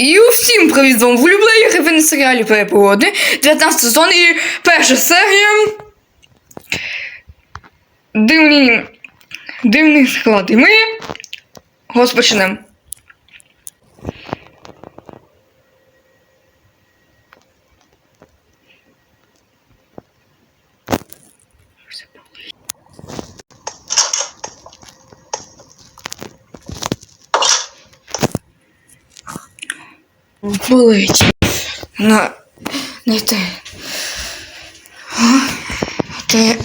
І усім привіт з вами влюблені ви на серіалі Перепогоди, 19 сезон і перша серія. Дивні. Склад. І ми розпочнемо. Болить. На. Не те. Те.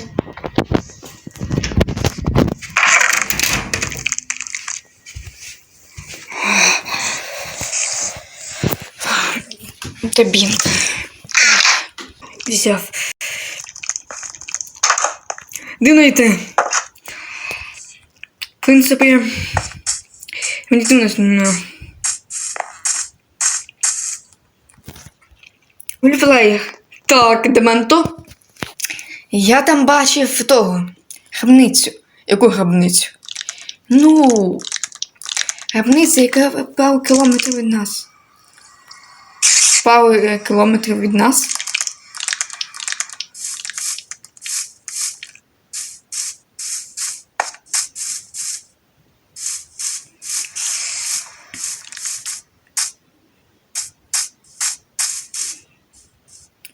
Це бінт. Взяв. Дивно йти. В принципі, мені дивно Мультиплеєр. Так, Дементо. Я там бачив того. Гробницю. Яку гробницю? Ну. Гробниця, яка пару кілометрів від нас. Пару е, кілометрів від нас.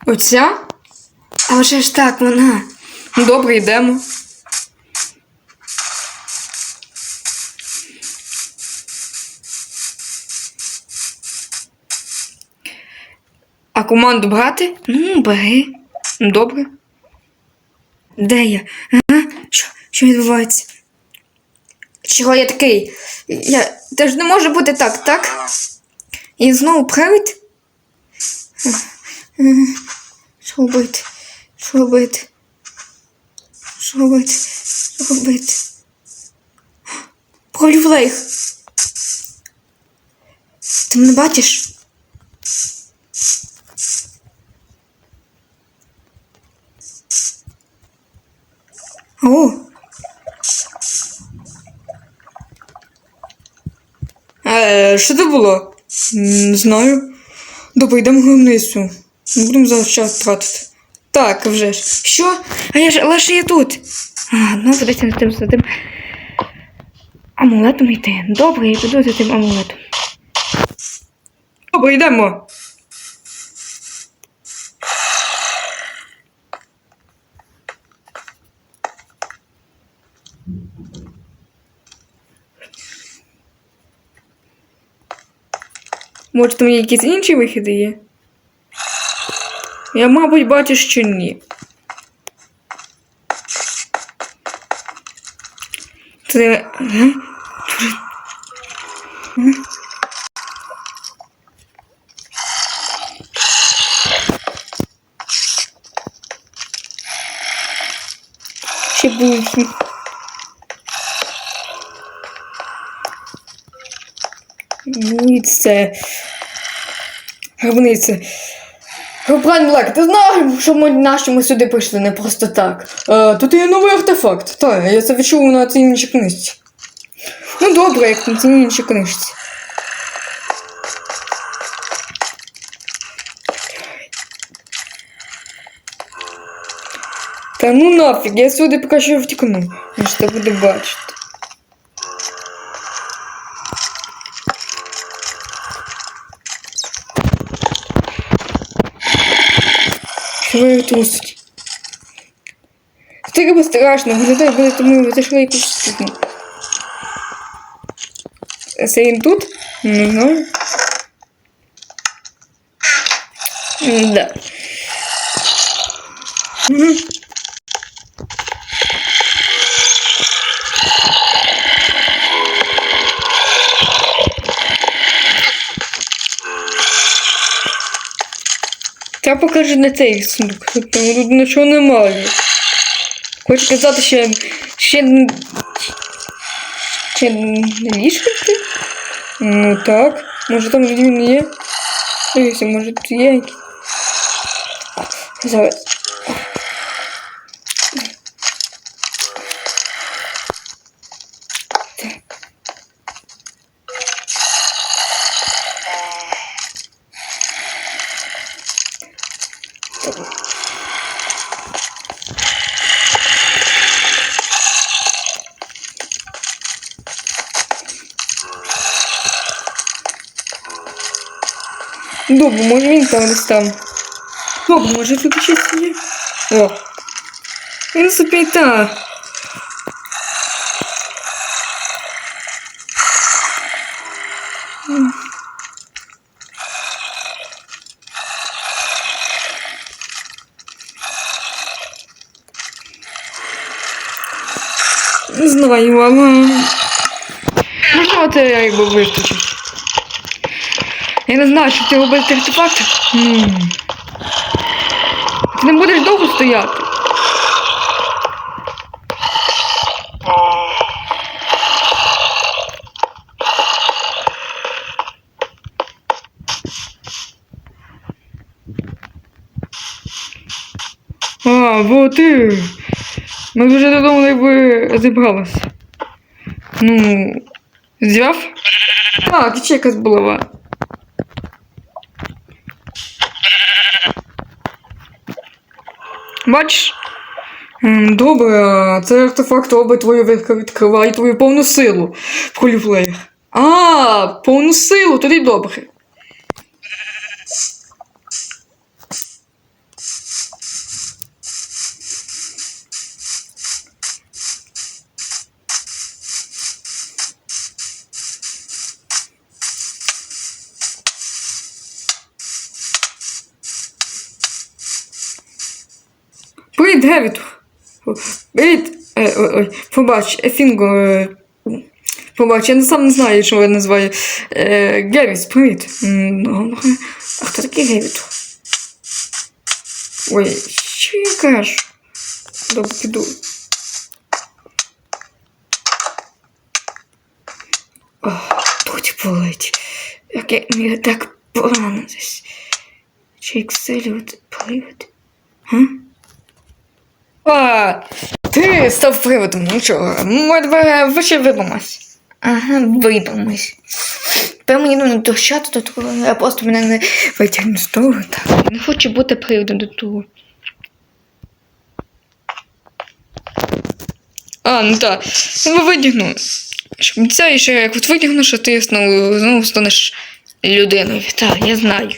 Оця? А вже ж так, вона. Добре, йдемо. А команду брати? Ну, бери. Добре. Де я? Ага? Що, що відбувається? Чого я такий? Я. Це ж не може бути так, так? І знову привид? Що робити? Що робити? Що робити? Що робити? Пролювлейх! Ти мене бачиш? О! Е, що це було? Не знаю. Добре, йдемо гробницю. Не будемо зараз час. Так, вже ж. Що? А я ж лише я тут. А, ну подивіться на тим за тим. Амулетом йти. Добре, я піду за тим амулетом. Добре, йдемо. Може, там якісь інші вихіди є? Я, мабуть, бачу, що ні. Це. Ще більше. Ні, це. Гробниця. Пан Блек, ти знаєш, що ми наші ми сюди прийшли не просто так. Е, тут є новий артефакт. Так, я це відчув на цій іншій книжці. Ну добре, як на цій іншій книжці. Та ну нафіг, я сюди поки що втікну. Ж це бачити. Чого трусить? Це би страшно, виглядає, буде тому ви зайшли якусь стіну. Це він тут? Не знаю. Да. Мгм. Та покажу на цей сундук. Там тут нічого немає. Хочу казати, що ще. ще не ліжко? Ну так. Може там він є? Дивіться, може тут є. Зараз. 4. Добре, ну, може він там десь там. Ну, Добре, може тут щось є. О. Він супер. Не знаю, але... Можливо, це я якби вистачить. Я не знаю, що ти робити артефакти. М. Ти не будеш довго стояти. А, вот ти. Ми вже додому якби зібралися. Ну, зряв? Так, і ще якась булава. Бачиш? Добре, а це артефакт робить твою відкриває твою повну силу в холіфлеях. А, повну силу, тоді добре. Привіт, Гевіту. Привіт. Е, ой, ой, побач, Ефінго. Е, побач, я сам не знаю, що він називає. Е, Гевіс, привіт. Ну, А хто такий Гевіт? Ой, що я кажу? Добре, піду. Тут болить. Як я мені так погано десь. Чи екселювати, привид? Га? А, ти став приводом, ну чого? Ми вище вибомось. Ага, вибомось. Певно, їду не до чату до того, я просто мене не витягну з того. Так. Не хочу бути приводом до того. А, ну так. Ну, витягну. Щоб це ще як от витягну, що ти знову, знову станеш людиною. Так, я знаю.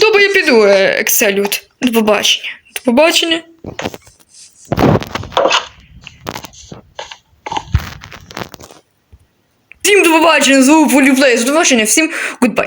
Добре, я піду, Екселют. До побачення. До побачення. До побачення, знову поліплей, до побачення, всім гудбай.